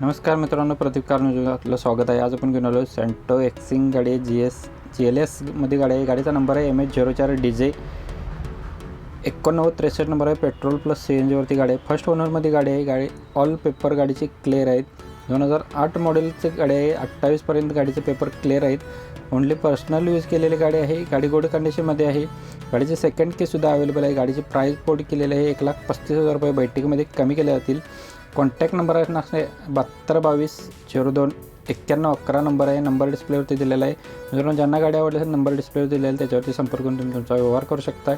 नमस्कार मित्रांनो प्रदीप कार आपलं स्वागत आहे. आज आपण घेऊन आलो सेंटो एक्सिंग गाडी आहे जी एस जी एल एसमध्ये गाडी आहे. गाडीचा नंबर आहे एम एच झिरो चार डी जे एकोणनव्वद त्रेसष्ट नंबर आहे पेट्रोल प्लस सी एन जीवरती गाडी आहे. फर्स्ट ओनरमध्ये गाडी आहे. गाडी ऑल पेपर गाडीचे क्लिअर आहेत. दोन हजार आठ मॉडेलचे गाडी आहे. अठ्ठावीसपर्यंत गाडीचे पेपर क्लिअर आहेत. ओनली पर्सनल यूज केलेली गाडी आहे. गाडी गोड कंडिशनमध्ये आहे. गाडीचे सेकंड केसुद्धा अवेलेबल आहे. गाडीची प्राईस कोड केलेली आहे. एक लाख पस्तीस हजार रुपये बैठकीमध्ये कमी केले जातील. कॉन्टॅक्ट नंबर आहे नसणे बहात्तर बावीस झिरो दोन एक्क्याण्णव अकरा नंबर आहे. नंबर डिस्प्लेवरती दिलेला आहे. मित्रांनो ज्यांना गाडी आवडली असेल नंबर डिस्प्लेवर दिलेला आहे त्याच्यावरती संपर्क करून तुम्ही तुमचा व्यवहार करू शकता.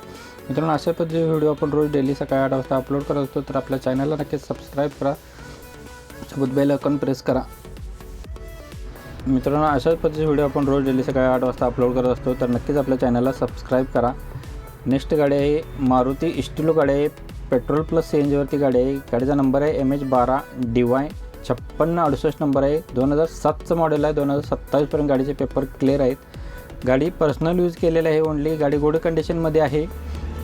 मित्रांनो अशा पद्धतीचे व्हिडिओ आपण रोज डेली सकाळी आठ वाजता अपलोड करत असतो तर आपल्या चॅनलला नक्कीच सबस्क्राईब करा. सोबत बेल अकाउंट प्रेस करा. मित्रांनो अशाच पद्धतीचे व्हिडिओ आपण रोज डेली सकाळी आठ वाजता अपलोड करत असतो तर नक्कीच आपल्या चॅनलला सबस्क्राईब करा. नेक्स्ट गाडी आहे मारुती इस्टिलो गाडी आहे. पेट्रोल प्लस सी एन जीवरती गाडी आहे. गाडीचा नंबर आहे एम एच बारा डी वाय. छप्पन्न अडुसष्ट नंबर आहे. दोन हजार सातचं मॉडेल आहे. दोन हजार सत्तावीसपर्यंत गाडीचे पेपर क्लिअर आहेत. गाडी पर्सनल यूज केलेली आहे ओनली गाडी गुड कंडिशनमध्ये आहे.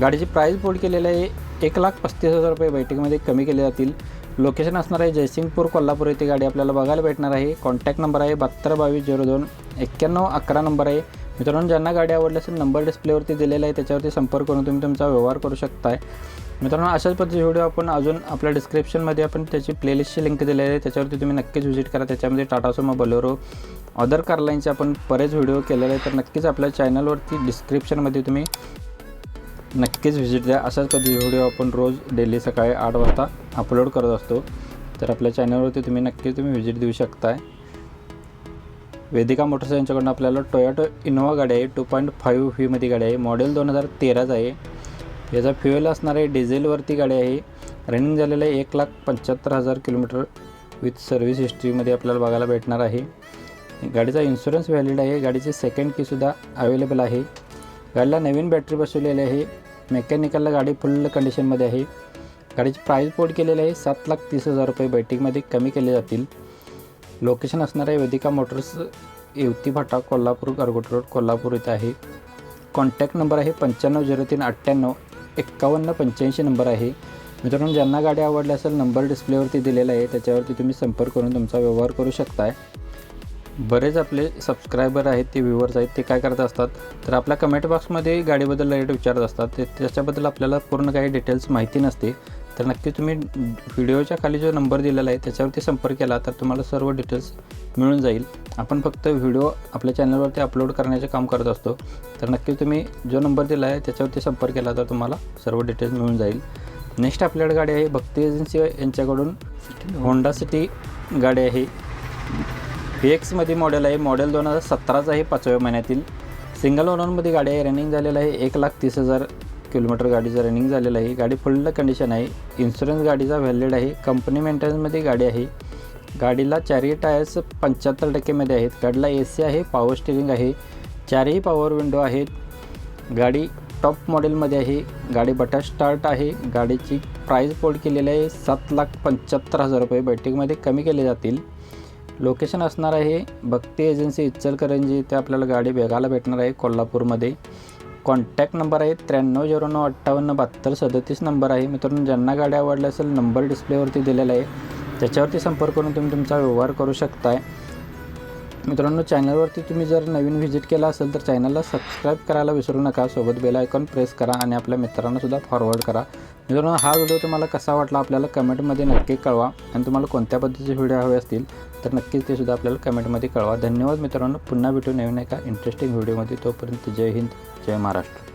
गाडीची प्राईस बोर्ड केलेली आहे. एक लाख पस्तीस हजार रुपये बैठकीमध्ये कमी केले जातील. लोकेशन असणार आहे जयसिंगपूर कोल्हापूर येथे गाडी आपल्याला बघायला भेटणार आहे. कॉन्टॅक्ट नंबर आहे बहात्तर बावीस झिरो दोन. एक्क्याण्णव अकरा नंबर आहे. मित्रांनो ज्यांना गाडी आवडली असेल नंबर डिस्प्लेवरती दिलेला आहे. त्याच्यावरती संपर्क करून तुम्ही तुमचा व्यवहार करू शकताय. मित्रांनो अशाच पद्धतीचे व्हिडिओ आपण अजून आपल्या डिस्क्रिप्शनमध्ये आपण त्याची प्लेलिस्टची लिंक दिलेली आहे. त्याच्यावरती तुम्ही नक्कीच व्हिजिट करा. त्याच्यामध्ये टाटा सोमा बलोरो अदर कारलाईनचे आपण बरेच व्हिडिओ केलेले आहे तर नक्कीच आपल्या चॅनलवरती डिस्क्रिप्शनमध्ये तुम्ही नक्कीच व्हिजिट द्या. अशाच पद्धतीचे व्हिडिओ आपण रोज डेली सकाळी आठ वाजता अपलोड करत असतो. तर आपल्या चॅनलवरती तुम्ही नक्कीच तुम्ही व्हिजिट देऊ शकताय. वेदिका मोटर्स यांच्याकडून आपल्याला टोयोटो इनोवा गाडी आहे. टू पॉईंट फाईव्ह व्हीमध्ये गाडी आहे. मॉडेल दोन हजार तेराचं आहे. याचा फ्युएल असणारे डिझेलवरती गाडी आहे. रनिंग झालेलं आहे एक लाख पंच्याहत्तर हजार किलोमीटर विथ सर्व्हिस हिस्ट्रीमध्ये आपल्याला बघायला भेटणार आहे. गाडीचा इन्शुरन्स व्हॅलिड आहे. गाडीची सेकंड कीसुद्धा अवेलेबल आहे. गाडीला नवीन बॅटरी बसवलेली आहे. मेकॅनिकलला गाडी फुल कंडिशनमध्ये आहे. गाडीची प्राईस पोर्ट केलेली आहे. सात लाख तीस हजार रुपये बैठकीमध्ये कमी केले जातील. लोकेशन असणार आहे वेदिका मोटर्स येवती फाटा कोल्हापूर गारगोट रोड कोल्हापूर इथं आहे. कॉन्टॅक्ट नंबर आहे पंच्याण्णव झिरो तीन अठ्ठ्याण्णव. एक्कावन्न पंच्याऐंशी नंबर आहे. मित्रांनो ज्यांना गाडी आवडली असेल नंबर डिस्प्लेवरती दिलेला आहे. त्याच्यावरती तुम्ही संपर्क करून तुमचा व्यवहार करू शकताय. बरेच आपले सबस्क्रायबर आहेत ते व्ह्युअर्स आहेत ते काय करत असतात तर आपल्या कमेंट बॉक्समध्ये गाडीबद्दल रेट विचारत असतात. ते त्याच्याबद्दल आपल्याला पूर्ण काही डिटेल्स माहिती नसते. तर नक्की तुम्ही व्हिडिओच्या खाली जो नंबर दिलेला आहे त्याच्यावरती संपर्क केला तर तुम्हाला सर्व डिटेल्स मिळून जाईल. आपण फक्त व्हिडिओ आपल्या चॅनलवरती अपलोड करण्याचे काम करत असतो. तर नक्की तुम्ही जो नंबर दिला आहे त्याच्यावरती संपर्क केला तर तुम्हाला सर्व डिटेल्स मिळून जाईल. नेक्स्ट आपल्याकडे गाडी आहे भक्ती एजन्सी यांच्याकडून होंडा सिटी गाडी आहे. व्ही एक्समध्ये मॉडेल आहे. मॉडेल दोन हजार सतराचं आहे पाचव्या महिन्यातील. सिंगल ओनरमध्ये गाडी आहे. रनिंग झालेलं आहे. एक लाख तीस हजार किलोमीटर गाडीचं रनिंग झालेलं आहे. गाडी फुल कंडिशन आहे. इन्शुरन्स गाडीचा व्हॅलिड आहे. कंपनी मेंटेनन्समध्ये गाडी आहे. गाडीला चारही टायर्स पंच्याहत्तर टक्केमध्ये आहेत. गाडीला ए सी आहे. पॉवर स्टिअरिंग आहे. चारही पॉवर विंडो आहेत. गाडी टॉप मॉडेलमध्ये आहे. गाडी बटा स्टार्ट आहे. गाडीची प्राईस बोर्ड केलेली आहे. सात लाख पंच्याहत्तर हजार रुपये. बैठकीमध्ये कमी केले जातील. लोकेशन असणार आहे. भक्ती एजन्सी इचलकरंजी इथे आपल्याला गाडी बघायला भेटणार आहे. कोल्हापूरमध्ये. कॉन्टॅक्ट नंबर आहे त्र्याण्णव झिरो नऊ अठ्ठावन्न बहात्तर सदतीस नंबर आहे. मित्रांनो ज्यांना गाडी आवडल्या असेल नंबर डिस्प्लेवरती दिलेला आहे. त्याच्यावरती संपर्क करून तुम्ही तुमचा व्यवहार करू शकताय. मित्रांनो चॅनलवरती तुम्ही जर नवीन व्हिजिट केला असेल तर चॅनलला सबस्क्राईब करायला विसरू नका. सोबत बेल आयकॉन प्रेस करा आणि आपल्या मित्रांनासुद्धा फॉरवर्ड करा. मित्रांनो हा व्हिडिओ तुम्हाला कसा वाटला आपल्याला कमेंटमध्ये नक्की कळवा. आणि तुम्हाला कोणत्या पद्धतीचे व्हिडिओ हवे असतील तर नक्कीच ते सुद्धा आपल्याला कमेंटमध्ये कळवा. धन्यवाद मित्रांनो. पुन्हा भेटू नवीन एका इंटरेस्टिंग व्हिडिओमध्ये तोपर्यंत जय हिंद जय महाराष्ट्र.